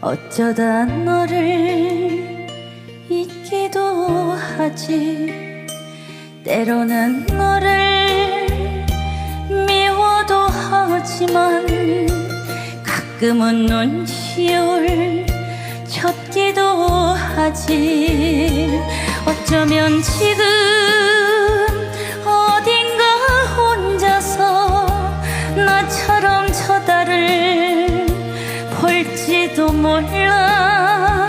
어쩌다 너를 잊기도 하지. 때로는 너를 미워도 하지만 가끔은 눈시울 쳤기도 하지. 어쩌면 지금 몰라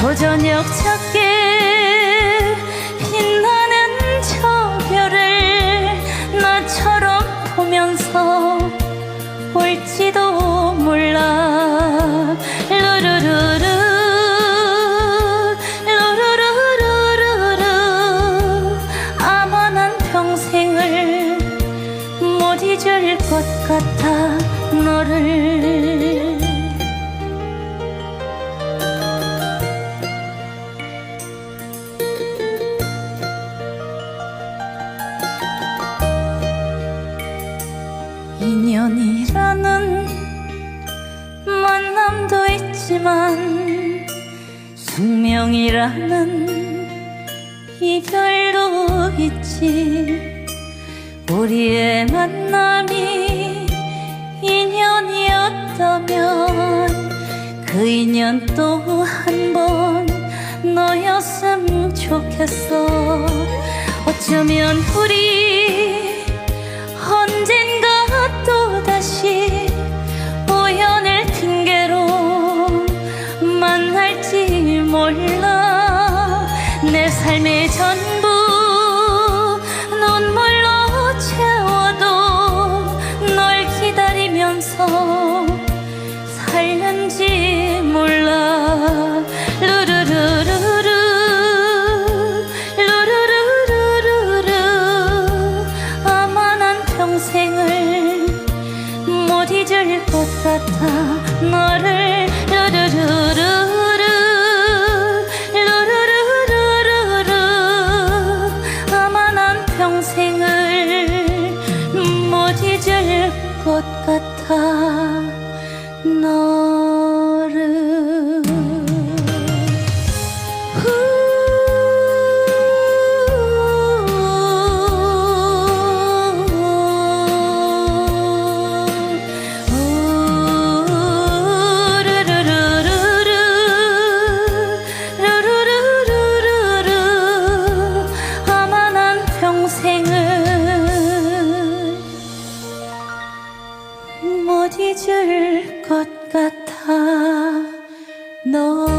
조저녁 작게 빛나는 저 별을 나처럼 보면서 올지도 몰라. 루루루루 루루루루루루. 아마 난 평생을 못 잊을 것 같아 너를 이라는 만남도 있지만 숙명이라는 이별도 있지. 우리의 만남이 인연이었다면 그 인연 또 한 번 너였음 좋겠어. 어쩌면 우리 삶의 같 잊을 것 같아. 너